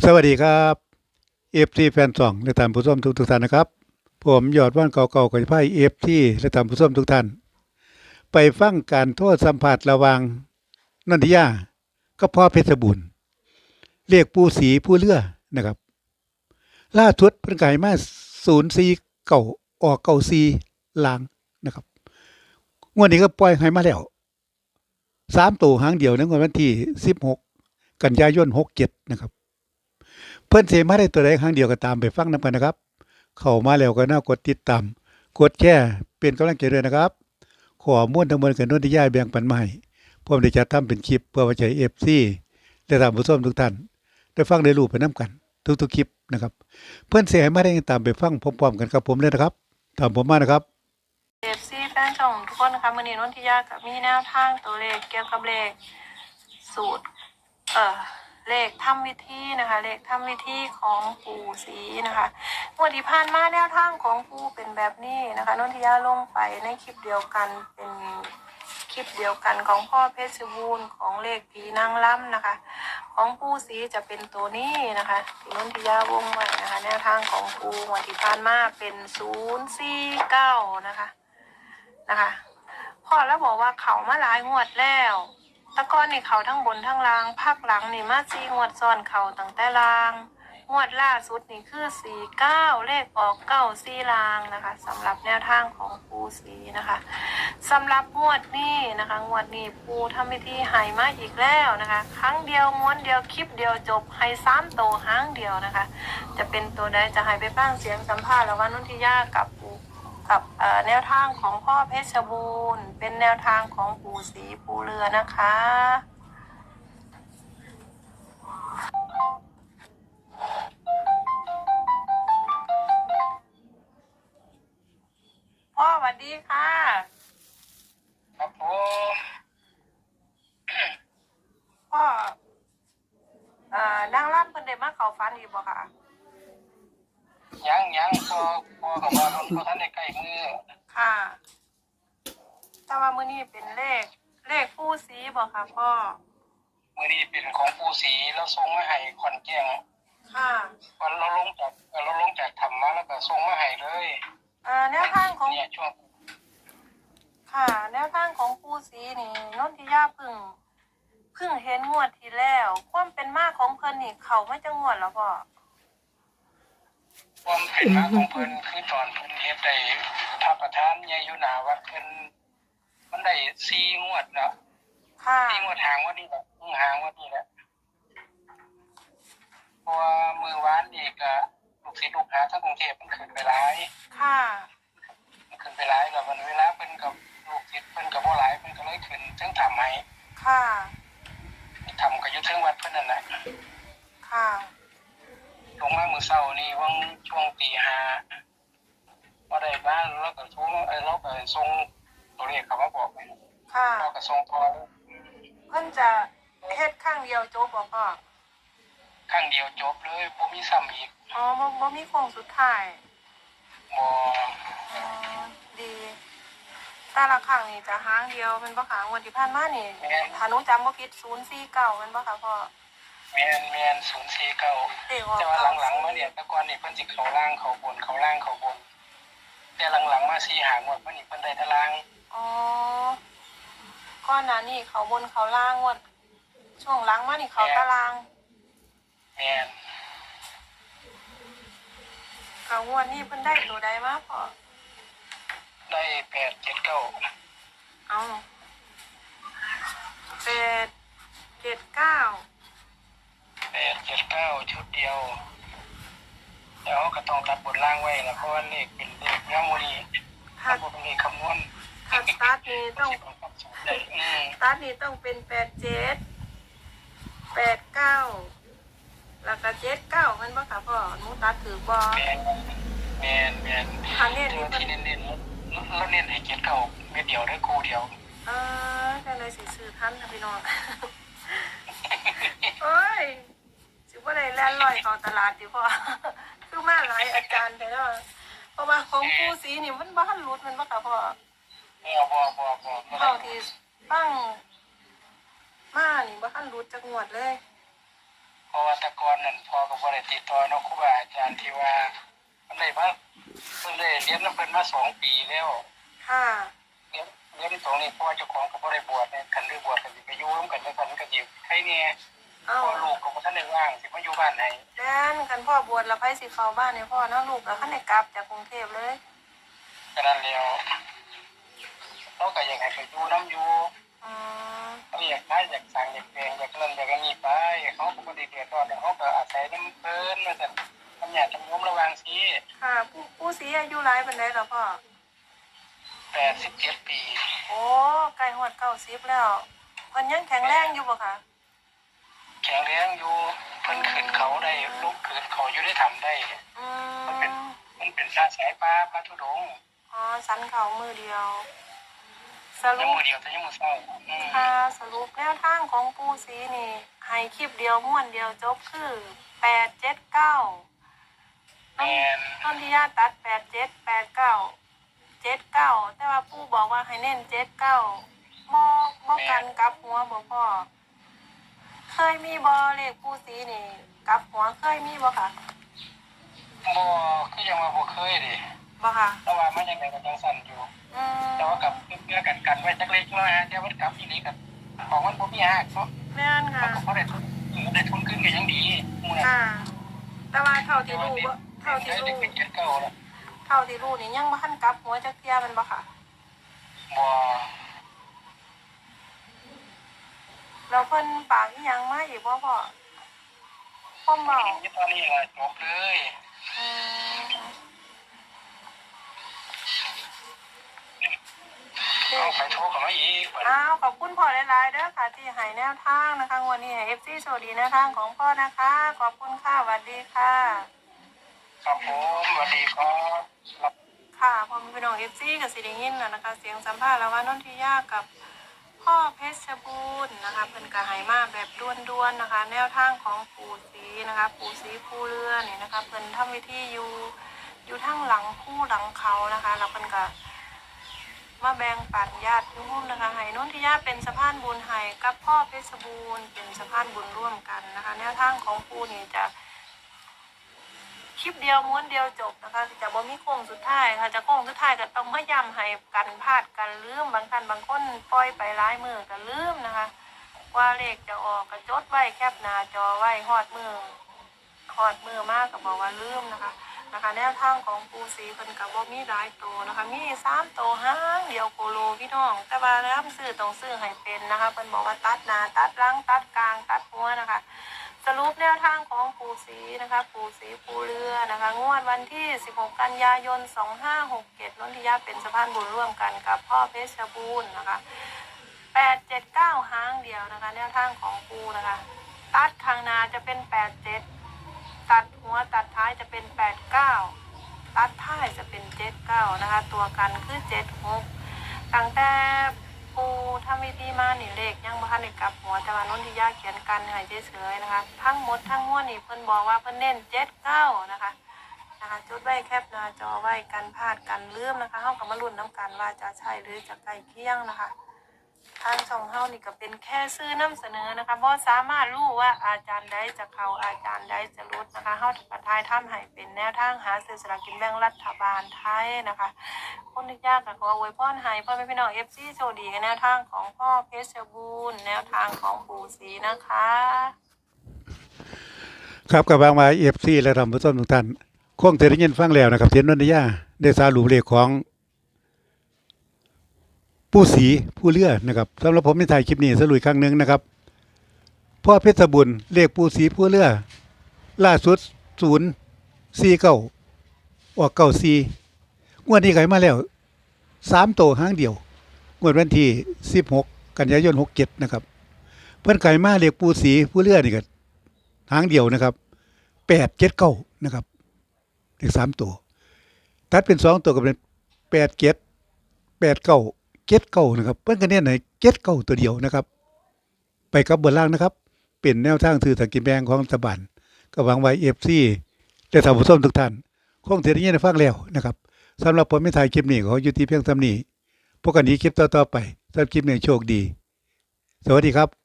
สวัสดีครับเอฟซีแฟนสองและท่านผู้ชมทุกทุกท่านนะครับ ผมยอดว่านเก่าๆกับไพ่เอฟซีและท่านผู้ชมทุกท่าน ไปฟังการโทษสัมผัสระวังนันทิยาก็พ่อเพชรบุญเรียกปูสีผู้เลือนะครับ ล่าสุดเพิ่นไก่มาศูนย์สีเก่าออกเก่าสีลางนะครับงวดนี้ก็ปล่อยให้มาแล้วสามตัวหางเดียวในงวดวันที่สิบหกกันยายนหกเจ็ดนะครับ เพื่อนเสมาได้ตัวใดครั้งเดียวก็ตามไปฟังนำกันนะครับ เข้ามาแล้วก็น่ากดติดตามกดแชร์เป็นกำลังใจด้วยนะครับ ขอม้วนทั้งหมดกันนนที่ย่ายแบ่งปันมาใหม่ผมได้จัดทำเป็นคลิปเพื่อไว้ใช้เอฟซีและตามผู้ชมทุกท่าน ได้ฟังได้รู้ไปน้ำกัน ทุกๆคลิปนะครับ เพื่อนเสียมาได้ตามไปฟังพร้อมๆกันกับผมเลยนะครับ ตามผมมานะครับเอฟซีแฟนช่องทุกคนนะคะมือนี้นนทิยากับมีแนวทางตัวเลขเกี่ยวกับเลขสูตร เอ่อ เลขทำวิธีนะคะ เลขทำวิธีของปู่สีนะคะงวดที่ผ่านมาแนวทางของปู่เป็นแบบนี้นะคะนนทิยาลงไปในคลิปเดียวกันเป็นคลิปเดียวกันของพ่อเพชรบูรณ์ของเลขผีนางล่ำนะคะ ของปู่สีจะเป็นตัวนี้นะคะที่นนทิยาวงไว้นะคะแนวทางของปู่งวดที่ผ่านมาเป็นศูนย์สี่เก้านะคะนะคะพ่อแล้วบอกว่าเขามาหลายงวดแล้ว ตะก้อนนี่เขาทั้งบนทั้งล่างภาคหลังนี่มาซีงวดซ้อนเขาตั้งแต่ล่าง งวดล่าสุดนี่คือสี่เก้าเลขออกเก้าสี่ลางนะคะสำหรับแนวทางของปูสีนะคะสำหรับงวดนี้นะคะ งวดนี้ปูทำพิธีหายมาอีกแล้วนะคะ ครั้งเดียวม้วนเดียวคลิปเดียวจบให้สามโตห้างเดียวนะคะ จะเป็นตัวใดจะให้ไปฟังเสียงสัมภาษณ์ระหว่างนุทิยากับ กับเอ่อแนวทางของพ่อเพชรบูรณ์ เป็นแนวทางของปู่ศรีปู่เรือนะคะ พ่อสวัสดีค่ะ ครับผมพ่อเอ่อนางรับเพิ่นได้มาเข้าฝันอีกบ่ค่ะ ยังยังพอพอกับว่าพอท่านในใกล้มือค่ะ แต่ว่ามื้อนี้เป็นเลข เลขปู่ศรีบ่ค่ะพ่อ มือนี้เป็นของปูสีแล้วส่งมาให้ขอนแก่งค่ะวันเราลงจากเราลงจากธรรมะแล้วก็ส่งมาให้เลยเอ่อแนวทางของ เนี่ยช่วงค่ะ แนวทางของปูสีนี่นนทิยาเพึ่งเพึ่งเห็นงวดที่แล้ว ความเป็นมากของเพิ่นนี่เขาไม่จะงวดแล้วพ่อ ความเป็นมาของเพิ่นคือตอนเพิ่นเฮ็ดได้พระประธานใหญ่อยู่หนาวัดเพิ่นมันได้สี่งวดเนาะค่ะสี่งวดห่างวันนี้แหละอืมห่างวันนี้แหละเพราะว่ามือวานนี่ก็ลูกศิษย์ลูกหาทั้งกรุงเทพมันขึ้นไปหลายค่ะมันขึ้นไปหลายแล้วมันเวลาเพิ่นกับลูกศิษย์เพิ่นกับบ่หลายเพิ่นก็เลยขึ้นถึงทำให้ค่ะทำก็อยู่ถึงวัดเพิ่นนั่นแหละค่ะ ลงมามื้อเช้านี่วังช่วงตีห้าบ่ได้บ้านแล้วก็โทรเอ้ยเราก็ส่งตัวเลขเขามาบอกไว้ค่ะเราก็ส่งต่อเลยเพิ่นจะเฮ็ดข้างเดียวจบบ่พ่อครั้งเดียวจบเลยบ่มีซ้ำอีกอ๋อบ่บ่มีโค้งสุดท้ายบ่อ๋อดีแต่ละครั้งนี่จะหางเดียวแมันบ่ค่ะงวดที่ผ่านมานี่ถ้าหนูจำบ่ผิด049แมันบ่ค่ะพ่อ แม่นแม่น049เลขออกแต่ว่าหลังๆมาเนี่ยแต่ก่อนนี่เพิ่นสิเข้าล่างเข้าบนเข้าล่างเข้าบน แต่หลังๆมาสี่หางวดมานี่เพิ่นได้แตารางอ๋อก้อนหน้านี่เขาบนเขาล่างงวดช่วงหลังมานี่เขาตารางแม่นเขางวดนี่เพิ่นได้ตัวใดมาพ่อได้แปดเจ็ดเก้าเอาแปดเจ็ดเก้า แปดเจ็ดเก้าชุดเดียวแล้วก็ต้องตัดบทล่างไว้แล้วเพราะว่าเลขเป็นเลขงามูนีถ้าถ้าบทเป็นเลขคำนวณถ้าสตาร์ทนี่ต้องได้อืมสตาร์ทนี่ต้องเป็นแปดเจ็ดแปดเก้าแล้วก็เจ็ดเก้ามันบ่ค่ะพ่อหนูตัดถือบ่แมนแมนแมนอันนี้นี่ที่เพิ่นเน้นๆแล้วแล้วเน้นให้เจ็ดเก้าเม็ดเดียวได้คู่เดียว เออจังเลยสิซื้อทันค่ะพี่น้องโอ้ยสิ ว่าได้แล่นลอยเข้าตลาดดิพ่อคือมาหลายอาจารย์ไปแล้วเพราะว่าของปูสีนี่มันบ้านรุดมันบ่ค่ะพ่อเออบอบอบอเท่าที่ตั้งมานี่บ้านรุดจักงวดเลยเพราะว่าตะกอนนั่นพอก็บ่ได้ติดต่อเนาะครูบาอาจารย์ที่ว่ามันได้มาเพิ่นได้เรียนนำเพิ่นมาสองปีแล้วค่ะเรียนเรียนตรงนี้เพราะว่าเจ้าของก็บ่ได้บวชเนี่ยคันได้บวชก็สิไปอยู่ร่วมกันแล้วกันก็สิใครเนี่ย เอ้าพ่อลูกก็บ่ทันได้ว่างสิมาอยู่บ้านให้แดนกันพ่อบวชแล้วไผสิเข้าบ้านให้พ่อเนาะลูกก็คันได้กลับจากกรุงเทพเลยฉะนั้นแล้วเราก็อยากให้ไปอยู่น้ำอยู่อืมเขาอยากได้อยากสั่งอยากแปลงอยากนั่นอยากนี่ไปเขาก็บ่ได้เดือดร้อนเขาก็อาศัยน้ำเพิ่นว่าซั่นทำหยาดทำยมระวังสิค่ะผู้ผู้สีอายุหลายปานใดล่ะพ่อ 87ปีโอ้ใกล้ฮอด90แล้วเพิ่นยังแข็งแรงอยู่บ่คะแข็ งแรงอยู่เพิ่นขึ้นเขาได้ลุกขึ้นเขาอยู่ได้ทำได้ อืมมันเป็นพระสายป้าพระธุดงค์อ๋อสันเขามือเดียว สยังรุปมือเดียวแต่ยังมือเศร้าอืมค่ะสรุปแนวทางของปูสีนี่ให้คลิปเดียวม้วนเดียวจบคือแปดเจ็ดเก้าแมนต้นที่ญาตัดแปดเจ็ดแปดเก้าเจ็ดเก้าแต่ว่าปู่บอกว่าให้เน้นเจ็ดเก้าบอบอกันกลับหัวบ่พ่อ เคยมีบอเลขปูสีนี่กลับหัวเคยมีบ่ค่ะบ่คือยังว่าบ่เคยดิบ่ค่ะ แต่ว่ามันยังไงก็ยังสั่นอยู่ อืมแต่ว่ากับเพื่อกันกันไว้จักเล็กน้อยฮะแต่ว่ากับอีนี้กับของมันบ่มีหักเนาะแม่นมัค่ะนก็บ่ได้ทุนได้ทุนขึ้นก็ยังดีหมู่นั้นค่ะ แต่ว่าเท่าที่แต่ว่ารู้เด็กบ่เท่าที่เด็รู้กเป็นเจ็ดเก้าแล้วเท่าที่รู้นี่ยังบ่ทันกลับหัวจักเที่ยแมันบ่ค่ะ บ่ เราเพิ่นปากอีหยังมาอีกบ่พ่อพ่อมเบายี่ตอนนี้ล่ะจบเลยอืมเอาไปโทรเข้ามาอีกบัดอ้าวขอบคุณพ่อหลายๆเด้อค่ะที่ให้แนวทางนะคะงวันนี้ให้ FC โชคดีแนวทางของพ่อนะคะ ขอบคุณค่ะสวัสดีค่ะ ครับผมสวัสดีครับค่ะพอมีพี่น้อง FC กับสิได้ยินแล้วนะคะ เสียงสัมภาษณ์ระหว่างนนทิยากับพ่อเพชรบูรณ์ นะคะเพิ่นก็ให้มาแบบด่วนๆนะคะ แนวทางของปูซีนะคะปูซีผู้เรือนี่นะคะเพิ่นทำวิธีอยู่อยู่ทางหลังผู้หลังเขานะคะแล้วเพิ่นก็มาแบ่งปันญาติโยมนะคะให้นนทิยาเป็นสะพานบุญให้กับพ่อเพชรบูรณ์เป็นสะพานบุญร่วมกันนะคะ แนวทางของปูนี่จะคลิปเดียวม้วนเดียวจบนะคะจะบ่มีโค้งสุดท้ายค่ะจะโค้งสุดท้ายก็ต้องมาย้ำให้กันพลาดกันลืมบางท่านบางคนปล่อยไปร้ายมือก็ลืมนะคะ ว่าเลขจะออกก็จดไว้แคบหน้าจอไว้ฮอดมือฮอดมือมากก็บบอกว่าลืมนะคะนะคะแนวทางของปูสีเพิ่นกับว่ามีหลายตัวนะคะ มีสามตัวห้างเดียวโคโลพี่น้อง แต่ว่าแล้วซื้อต้องซื้อให้เป็นนะคะเพิ่นบอกว่าตัดหน้าตัดหลังตัดกลางตัดหัวนะคะ สรุปแนวทางของปูสีนะคะ ปูสีปูเรือนะคะ งวดวันที่ 16 กันยายน 2567นนทิยาเป็นสะพานบุญร่วมกันกับพ่อเพชรบูรณ์นะคะ 879ห้างเดียวนะคะ แนวทางของปูนะคะ ตัดทางนาจะเป็น87ตัดหัวตัดท้ายจะเป็น89ตัดท้ายจะเป็น79นะคะ ตัวกันคือ76ตั้งแต่ปูทำวิธีมาหนี่เลขยังบ่ทันได้กลับหัวแต่ว่านนทิยาเขียนกันให้เฉยๆนะคะ ทั้งหมดทั้งมวนี่เพิ่นบอกว่าเพิ่นเน้น79นะคะนะคะจุดไว้แคปหน้าจอไว้กันพลาดกันลืมนะคะเฮากับมาลุ้นน้ำกันว่าจะใช่หรือจะใกล้เคียงนะคะ ทางช่องเฮานี่ก็เป็นแค่ซื้อนำเสนอนะคะบ่สามารถรู้ว่าอาจารย์ใดจะเข้าอาจารย์ใดจะรุดนะคะเฮาจะทายทำให้เป็นแนวทางหาซื้อสลากกินแบ่งรัฐบาลไทยนะคะ คนที่ยากก็ขออวยพรให้พ่อแม่พี่น้อง FC โชคดีกับแนวทางของพ่อเพชรบูรณ์แนวทางของปู่ศรีนะคะครับกับบางมาเอฟซีและทำผู้ชมทุกท่านคงจะได้ยินฟังแล้วนะครับเทียนนนทยาได้สารุปเลขของ ผู้สีผู้เลือนะครับสำหรับผมในถ่ายคลิปนี้สรุปครั้งหนึ่งนะครับพ่อเพชรบุญเลขผู้สีผู้เลือล่าสุดศูนย์สี่เก้าออกเก้าสี่งวดนี้ไขมาแล้วสามโตวห้างเดียวงวดวันที่สิบหกกันยายนหกเจ็ดนะครับ เพิ่อนไขมาเลขผู้สีผู้เลือนี่ก็หางเดียวนะครับแปดเจ็ดเก้านะครับเลขสามตัว ตัดเป็นสองตัวก็เป็นแปดเจ็ดแปดเก้า เก็ดเก่านะครับ เพื่อนกันเนี่ยไหนเก็ดเก่าตัวเดียวนะครับ ไปกับบนล่างนะครับ เป็นแนวทางถือสกินแบงของรัฐบาลก็หวังไว้เอฟซีได้ทำผู้ชมทุกท่านคงเสียนยินได้ฟังแล้วนะครับสำหรับผมไม่ถ่ายคลิปนี้ขออยู่ที่เพียงเท่านี้พวกกันนี้คลิปต่อๆไปสำหรับคลิปนี้โชคดี สวัสดีครับ